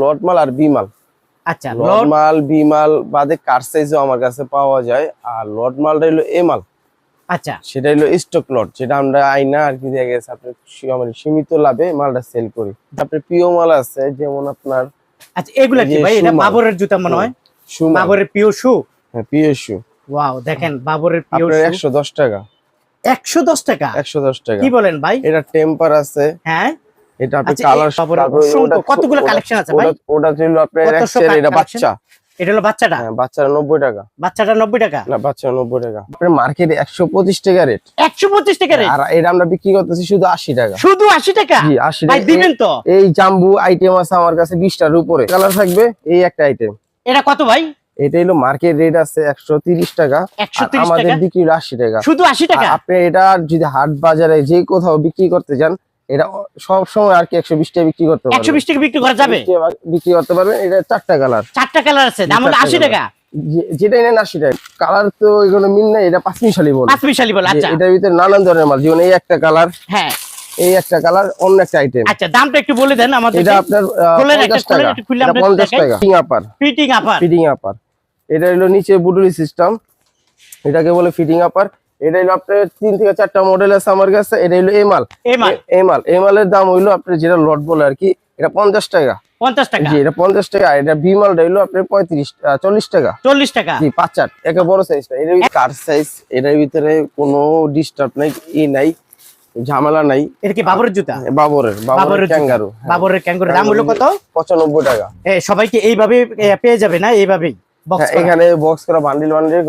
লট মাল আর বি মাল আচ্ছা লট মাল বি মাল বাদে কার সাইজও আমার কাছে পাওয়া যায়। আর লট মালটা হলো এ মাল আচ্ছা। সেটা হলো স্টক লট যেটা আমরা আইনা আর কি দেখা গেছে আপনার সী- মানে সীমিত লাভে মালটা সেল করি। তারপরে প্রিয় মাল আছে যেমন আপনার আচ্ছা এগুলা কি ভাই এটা বাবরের জুতা মনে হয়? শু বাবরের পিও শু? হ্যাঁ প্রিয় শু। ওয়াও দেখেন বাবরের পিও শু। একশো দশ টাকা। একশো দশ টাকা? একশো দশ টাকা। কি বলেন ভাই? এটা টেম্পার আছে। হ্যাঁ? এটা আপনি আচ্ছা, কালার এই কতগুলো collection আছে ভাই? ওটা ছিল আপনার কত এক শো সের, এটা বাচ্চা। এটা হলো বাচ্চাটা? হ্যাঁ বাচ্চারা নব্বই টাকা। বাচ্চাটা নব্বই টাকা? না বাচ্চারা নব্বই টাকা। আপনার মার্কেটে একশো পঁচিশ টাকা রেট একশো পঁচিশ টাকা রে আর এটা আমরা বিক্রি করতেছি শুধু আশি টাকা। শুধু আশি টাকা? জি আশি ভাই দিবেন তো? এই জাম্বু আইটেম আছে আমার কাছে বিশটার উপরে। কালার থাকবে এই একটা আইটেম এটা কত ভাই? এটা হলো মার্কেট রেট আছে একশো তিরিশ টাকা। একশো আমাদের বিক্রি হলো আশি টাকা। শুধু আশি টাকা? আপনি এটা যদি হাট বাজারে যে কোথাও বিক্রি করতে যান এটা সব সময় আর কি একশো বিশ টাকা বিক্রি করতে পারবেন বিশ টাকা বিক্রি করা যাবে? বিক্রি করতে পারবেন এটা চারটা কালার। চারটা কালার আছে দাম হলো চারটা আশি colour। টাকা। যেটাই নেন আশি টাকা। কালার তো এগুলো মিল নাই এটা পাঁচ মিশালি বলে পাঁচ বলে আচ্ছা। এটার ভিতরে নানান ধরনের মাল যেমন এই একটা কালার হ্যাঁ। এই একটা কালার অন্য একটা আইটেম আচ্ছা দামটা একটু বলে দেন আমাদের এটা আপনার আহ, খোলেন একটা, 50 টাকা। একটু খুলে এটা 50 টাকা। Fitting upper fitting upper fitting upper এটা হলো নিচে বুডুলি সিস্টেম এটাকে বলে ফিটিং আপার এটা হলো আপনার তিন থেকে চারটা মডেল আছে আমার কাছে এটা হলো এমাল এমাল এমালের দাম হইল আপনার যেটা লট বলে আর কি এটা পঞ্চাশ টাকা। পঞ্চাশ টাকা? জি এটা পঞ্চাশ টাকা। এটা বিমালটা হইল আপনার পঁয়ত্রিশ চল্লিশ টাকা। চল্লিশ টাকা? জি পাঁচ চার। বড় সাইজটা এটার কার সাইজ এটার ভিতরে কোনো ডিস্টার্ব নাই ই নাই ঝামেলা নাই। এটা কি বাবরের জুতা? বাবরের বাবরের বাবরের ক্যাঙ্গারু বাবরের ক্যাঙ্গুরের দাম হলো কত? পঁচানব্বই টাকা। এ, সবাইকে এইভাবে পেয়ে যাবে না? এইভাবেই? হ্যাঁ, এখানে বক্স করা বান্ডিল বান্ডিল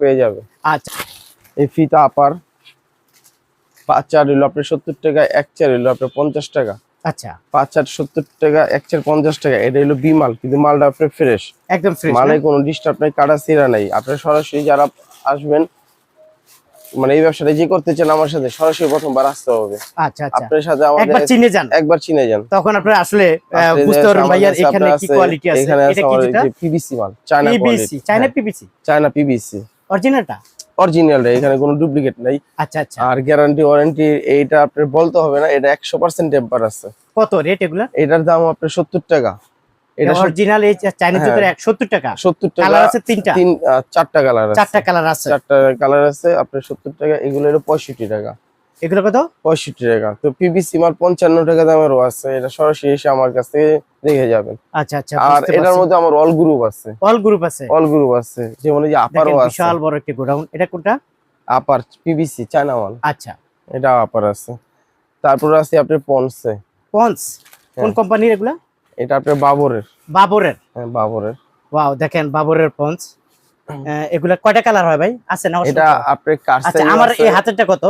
পেয়ে যাবে। আচ্ছা। এই ফিতা আপার পাঁচ চার হইল আপনার সত্তর টাকা এক চার হইল আপনার পঞ্চাশ টাকা। আচ্ছা। পাঁচ চার সত্তর টাকা এক চার পঞ্চাশ টাকা এটা হলো বিমাল কিন্তু মালটা আপনার ফ্রেশ একদম ফ্রেশ মানে কোনো ডিস্টার্ব নাই কাটা সিরা নাই। আপনার সরাসরি যারা আসবেন মানে এই ব্যবসাটা যে করতে চান আমার সাথে সরাসরি প্রথমবার আসতে হবে। আচ্ছা আচ্ছা। আপনার সাথে আমাদের একবার চিনে যান। একবার চিনে যান। তখন আপনারা আসলে বুঝতে পারবেন ভাইয়ার এখানে কি কোয়ালিটি আছে? এটা কি যেটা? পিভিসি মাল China PVC China PVC China PVC অরিজিনালটা অরিজিনাল এখানে কোনো ডুপ্লিকেট নাই। আচ্ছা আচ্ছা। আর গ্যারান্টি ওয়ারেন্টি এইটা আপনার বলতে হবে না এটা একশো পার্সেন্ট টেম্পার আছে। কত রেট এগুলা? এটার দাম আপনার সত্তর টাকা। এটা অরিজিনাল এই চাইনিজ। জুতার এক সত্তর টাকা। সত্তর টাকা কালার আছে তিনটা। তিন চারটা কালার আছে। চারটা কালার আছে। চারটা কালার আছে আপনার সত্তর টাকা এগুলো হলো পঁয়ষট্টি টাকা। এগুলো কত? পঁয়ষট্টি টাকা। তো পিভিসি মাল পঞ্চান্ন টাকা দামেরও আছে। এটা সরাসরি এসে আমার কাছ থেকে দেখে যাবেন। আচ্ছা আচ্ছা আর এটার মধ্যে আমার অল গ্রুপ আছে। অল গ্রুপ আছে? অল গ্রুপ আছে। যেমন এই আপারও আছে। বিশাল বড় একটি গোডাউন। এটা কোনটা? আপার পিভিসি চায়না মাল আচ্ছা। এটা আপার আছে। তারপর আছে আপনার পন্সে পন্স কোন হ্যাঁ। কোম্পানির এগুলা? এটা আপনার বাবরের বাবরের হ্যাঁ বাবরের ওয়াও দেখেন বাবরের পন্স এগুলা কয়টা কালার হয় ভাই? আছে না এটা আপনার আচ্ছা আমার এই হাতেরটা কত?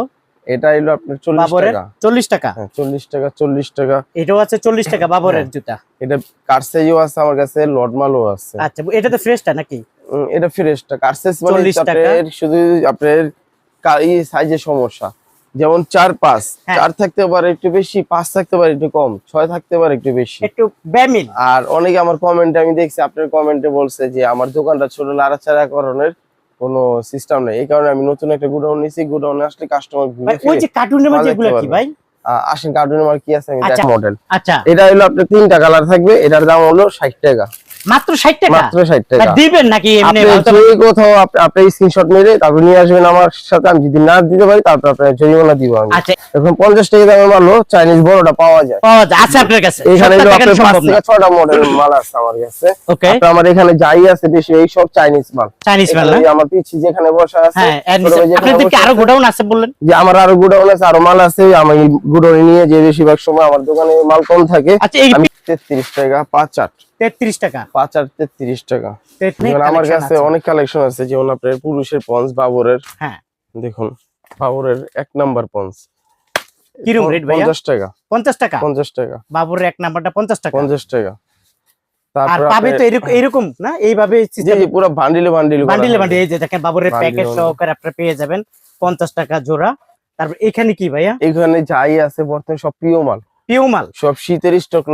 এটা হলো আপনার চল্লিশ বাবরের টাকা। চল্লিশ টাকা? হ্যাঁ চল্লিশ টাকা চল্লিশ টাকা। এটাও আছে চল্লিশ টাকা বাবরের হ্যাঁ। জুতা। এটা কার আছে আমার কাছে লট মালও আছে। আচ্ছা এটা তো ফ্রেশটা নাকি? এটা ফ্রেশটা কার সাইজ মানে 40। আপনার শুধু আপনার এই সাইজের সমস্যা। যেমন চার পাঁচ হ্যাঁ। চার থাকতে পারে একটু বেশি পাঁচ থাকতে পারে একটু কম ছয় থাকতে পারে একটু বেশি। একটু ব্যামিল আর অনেকে আমার কমেন্টে আমি দেখছি আপনার কমেন্টে বলছে যে আমার দোকানটা ছোট নাড়াচাড়া করানোর কোনো সিস্টেম নেই। এই কারণে আমি নতুন একটা গুডাউন নিছি। গুডাউনে আসলে কাস্টমার ভাই ওই যে কার্টুনের মধ্যে মাল এগুলো কি ভাই? আসেন কার্টুনের মাল কি আছে? আমি আচ্ছা। দেখ মডেল আচ্ছা। এটা হলো আপনার তিনটা কালার থাকবে। এটার দাম হলো ষাট টাকা। মাত্র ষাট টাকা? মাত্র ষাট টাকা। দিবেন নাকি এমনি আপনি কোথাও আপনি স্ক্রিনশট মেরে তারপর নিয়ে আসবেন আমার সাথে আমি যদি না দিতে পারি তারপর আপনার জরিমানা দিব আমি। আচ্ছা। এখন পঞ্চাশ টাকা দামের মালও চাইনিজ বড়টা পাওয়া যায়। পাওয়া যায় আছে আপনার কাছে। এখানে টাকার আপনার থেকে মাল আছে আমার কাছে। ওকে আমার এখানে যাই আছে বেশি এই সব চাইনিজ মাল। চাইনিজ মাল আমার পিছি যেখানে বসা আছে হ্যাঁ আপনাদের কি আরও গোডাউন আছে বললেন? যে আমার আরও গুডাউন আছে আরও মাল আছে আমি গুডাউনে নিয়ে যে বেশিরভাগ সময় আমার দোকানে মাল কম থাকে আচ্ছা এই টাকা পাঁচ আট। তেত্রিশ টাকা। পাঁচ তেত্রিশ টাকা। আমার কাছে অনেক কালেকশন আছে যেমন আপনার পুরুষের পঞ্চ বাবরের। হ্যাঁ। দেখুন বাবরের এক নাম্বার পঞ্চ কিরম rate ভাইয়া? পঞ্চাশ টাকা। পঞ্চাশ টাকা? পঞ্চাশ টাকা। বাবুর এক নাম্বারটা পঞ্চাশ টাকা। পঞ্চাশ টাকা। আর তারপর পাবে তো এরকম এরকম না? এইভাবে পুরো বান্ডিলে বান্ডিল বান্ডিলে বান্ডিল এই যে দেখেন বাবুরের প্যাকেট সহকারে আপনারা পেয়ে যাবেন পঞ্চাশ টাকা জোড়া। তারপর এখানে কি ভাইয়া? এখানে যাই আছে বর্তমানে সব প্রিয় মাল। পিও মাল? সব শীতের স্টক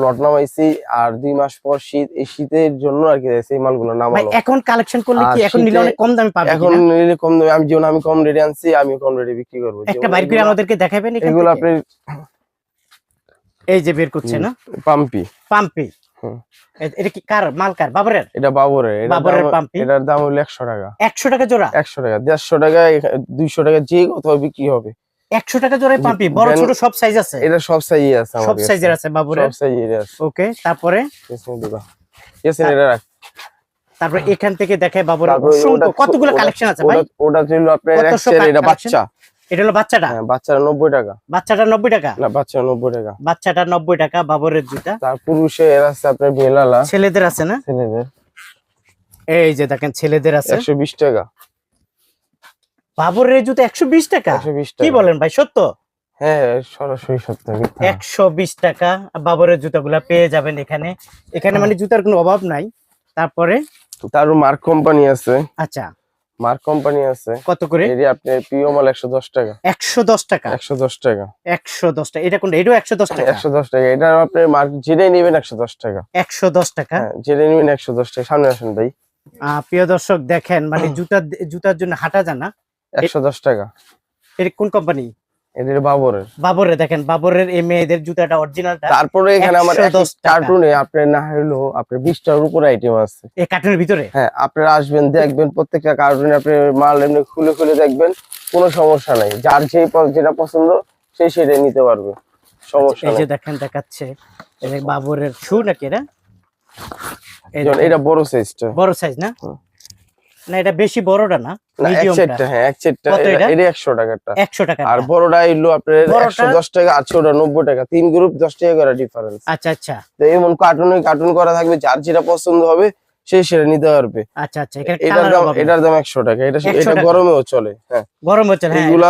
লট নামাইছি আর দুই মাস পর শীত এই শীতের জন্য আর কি সেই মালগুলো ভাই এখন কালেকশন করলে কি এখন নিলে অনেক কম দামে পাবে এখন নিলে কম দামে আমি যেমন আমি কম রেটে আনছি আমি কম রেটে বিক্রি করব। একটা বাইর করে আমাদেরকে দেখাবেন এগুলো আপনি এই যে বের করছে না? পাম্পি। পাম্পি। এটা কি কার? মাল কার? বাবরের? এটা বাবরের বাবরের পাম্পি? এটার দাম হলো একশো টাকা। একশো টাকা জোড়া? একশো টাকা দেড়শো টাকা এখা- দুইশো টাকা যে কোথাও বিক্রি হবে। একশো টাকা জোড়ায় জি, পাম্পি বড় ছোট সব সাইজ আছে? এটা সব সাইজে আছে সব সাইজের আছে বাবরের? সব সাইজের আছে। ওকে তারপরে। পেছনে এটা রাখ। তারপরে এখান থেকে দেখে বাবরের অসংখ্য কতগুলো কালেকশন আছে ভাই? ওটা- ছিল আপনার কত এক সব সের, এটা বাচ্চা। এটা হলো বাচ্চাটা? হ্যাঁ বাচ্চারা নব্বই টাকা। বাচ্চাটা নব্বই টাকা? না বাচ্চা নব্বই টাকা। বাচ্চাটা নব্বই টাকা বাবরের জুতা তার পুরুষে এর আছে আপনার বেলালা ছেলেদের আছে না? ছেলেদের। এই যে দেখেন ছেলেদের আছে। একশো বিশ টাকা। বাবরের জুতো একশো বিশ টাকা? কি বলেন ভাই সত্য? হ্যাঁ সরাসরি সত্য একশো বিশ টাকা বাবরের জুতাগুলা পেয়ে যাবেন এখানে। এখানে মানে জুতার কোনো অভাব নাই। তারপরে? তার মার্ক কোম্পানি আছে। আচ্ছা। মার্ক কোম্পানি আছে। কত করে? এটি আপনার মাল টাকা। একশো দশ টাকা? এটা কোনটা? এটাও টাকা? একশো দশ টাকা। এটা মার্ক যেটাই নেবেন একশো দশ টাকা। একশো দশ টাকা? হ্যাঁ যেটাই নেবেন একশো দশ টাকা। সামনে আসেন ভাই। প্রিয় দর্শক দেখেন মানে জুতা জুতার জন্য হাঁটা জানা। একশো দশ টাকা। এটা কোন কোম্পানি এদের বাবরের। বাবরের দেখেন বাবরের এই মেয়েদের জুতাটা অরিজিনালটা তারপরে এখানে আমার 110 কার্টুনে আপনার না হলো আপনার বিশটার উপরে আইটেম আছে। এই কার্টুনের ভিতরে? হ্যাঁ আপনারা আসবেন দেখবেন প্রত্যেকটা কার্টুনে আপনি মাল এমনি খুলে খুলে দেখবেন কোনো সমস্যা নাই। যার যেই যেটা পছন্দ সেই সেটাই নিতে পারবে। সমস্যা এই যে দেখেন দেখাচ্ছে এই বাবরের শু নাকি এটা? এটা বড় সাইজটা বড় সাইজ না। না এটা বেশি বড়টা না মিডিয়ামটা হ্যাঁ এক সেটটা কত এটা? এটা? একশো টাকাটা একশো টাকা আর বড়টা এলো আপনার বড়টা? একশো দশ টাকা আর ছোটটা নব্বই টাকা। তিন গ্রুপ দশ টাকা করে ডিফারেন্স আচ্ছা আচ্ছা। তো এমন কার্টুনে কার্টুন করা থাকবে যার যেটা পছন্দ হবে সে সেটা নিতে পারবে। আচ্ছা আচ্ছা এটার দাম এটার দাম একশো টাকা। এটা 100 এটা গরমেও চলে হ্যাঁ। গরম হচ্ছে না, হ্যাঁ এগুলা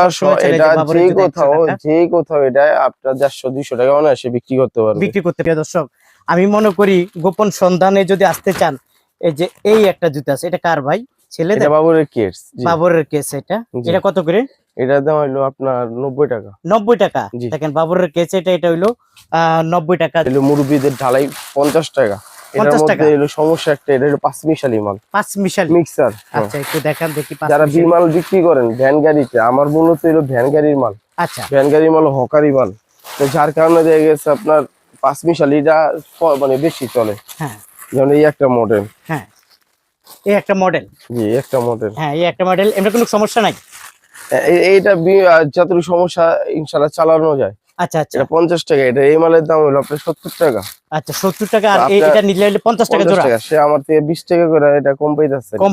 এটা যে 100 কোথাও। যে কোথাও এটা আপনার দেড়শো দুইশো টাকা অনায়াসে বিক্রি করতে পারবে। বিক্রি করতে প্রিয় দর্শক আমি মনে করি গোপন সন্ধানে যদি আসতে চান এই যে এই একটা জুতা আছে এটা কার ভাই? এটা বাবুরের কিডস বাবরের কেস এটা। এটা কত করে? এটার দাম হলো আপনার নব্বই টাকা। নব্বই টাকা? দেখেন বাবরের কেস এটা এটা হইল আহ নব্বই টাকা। এলো মুরব্বীদের ঢালাই পঞ্চাশ টাকা। এটার 50 মধ্যে এলো সমস্যা একটা এটা হলো পাঁচ মিশালি মাল। পাঁচ মিশাল? মিক্সার আচ্ছা একটু দেখান দেখি যারা মিশালি। বিমাল বিক্রি করেন ভ্যান গাড়িতে আমার মূলত এলো ভ্যান গাড়ির মাল। আচ্ছা। ভ্যান গাড়ির মাল হকারি মাল। তো যার কারণে দেখা গেছে আপনার পাঁচ মিশালিটা মানে বেশি চলে। হ্যাঁ। যেমন এই একটা মডেল হ্যাঁ। এই একটা মডেল জি একটা মডেল হ্যাঁ এই একটা মডেল এমনি কোনো সমস্যা নাই? এইটা যতটুকু সমস্যা ইনশাল্লাহ চালানো যায়। আচ্ছা আচ্ছা। এটা টাকা এটা এই মালের দাম হলো আপনার সত্তর টাকা। আচ্ছা সত্তর টাকা আর এটা নিলে হলে টাকা জোড়া। সে আমার থেকে বিশ টাকা করে এটা কম পাইতেছে। কম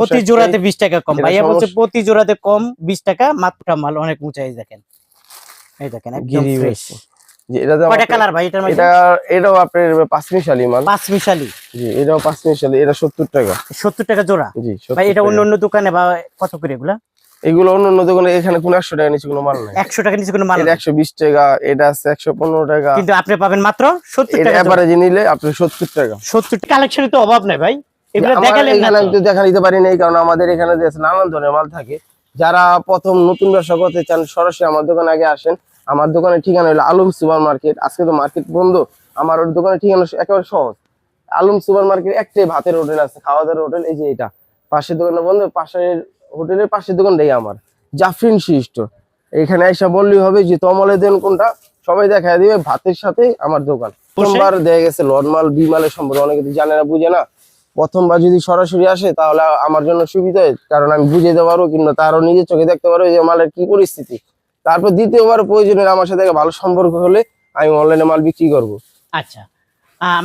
প্রতি জোড়াতে বিশ টাকা কম। ভাইয়া বলছে প্রতি জোড়াতে কম বিশ টাকা মাত্র মাল অনেক উঁচাই দেখেন। এই দেখেন একদম ফ্রেশ এটা দাম কয়টা আপনার- কালার ভাই? এটার এটা এটাও আপনার পাঁচ মাল। পাঁচ জি এটাও পাঁচ এটা সত্তর টাকা। সত্তর টাকা জোড়া? জি ভাই এটা অন্য অন্য দোকানে বা কত করে এগুলা? এগুলো অন্য অন্য দোকানে এখানে কোনো একশো টাকা নিচে কোনো মাল নাই। একশো টাকা নিচে কোনো মাল এটা নেই। একশো বিশ টাকা এটা আছে একশো পনেরো টাকা। কিন্তু আপনি পাবেন মাত্র সত্তর এটা টাকা জোড়া। নিলে আপনি টাকা। কালেকশনের তো অভাব নেই ভাই। এগুলো দেখালেন না এখানে আমি তো দেখা নিতে পারি না এই কারণে আমাদের এখানে যে নানান ধরনের মাল থাকে। যারা প্রথম নতুন ব্যবসা করতে চান সরাসরি আমার দোকানে আগে আসেন। আমার দোকানের ঠিকানা হলো আলম সুপার মার্কেট আজকে তো মার্কেট বন্ধ। আমার ওর দোকানের ঠিকানা একেবারে সহজ। আলম সুপার মার্কেট একটাই ভাতের হোটেল আছে খাওয়া দাওয়ার হোটেল এই যে এটা। পাশের দোকানে বন্ধ পাশের হোটেলের পাশের দোকানটাই আমার। জাফরিন শিষ্ট এখানে এসে বললেই হবে যে তমলে দেন কোনটা? সবাই দেখা দিবে ভাতের সাথে আমার দোকান। প্রথমবার দেখা গেছে নর্মাল বিমালের সম্পর্কে অনেকে তো জানে না বুঝে না। প্রথমবার যদি সরাসরি আসে তাহলে আমার জন্য সুবিধা হয়। কারণ আমি বুঝে দিতে পারব কিংবা তারও নিজের চোখে দেখতে পারব যে মালের কি পরিস্থিতি। তারপর দ্বিতীয়বার প্রয়োজনে আমার সাথে ভালো সম্পর্ক হলে আমি অনলাইনে মাল বিক্রি করব। আচ্ছা।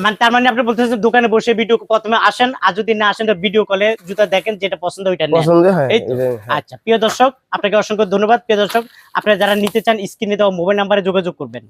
মানে তার মানে আপনি বলতেছেন দোকানে বসে ভিডিও প্রথমে আসেন আর যদি না আসেন তো ভিডিও কলে জুতা দেখেন যেটা পছন্দ ওইটা নেন। পছন্দ হয়। হ্যাঁ। আচ্ছা প্রিয় দর্শক আপনাকে অসংখ্য ধন্যবাদ। প্রিয় দর্শক আপনারা যারা নিতে চান স্ক্রিনে দেওয়া মোবাইল নাম্বারে যোগাযোগ করবেন।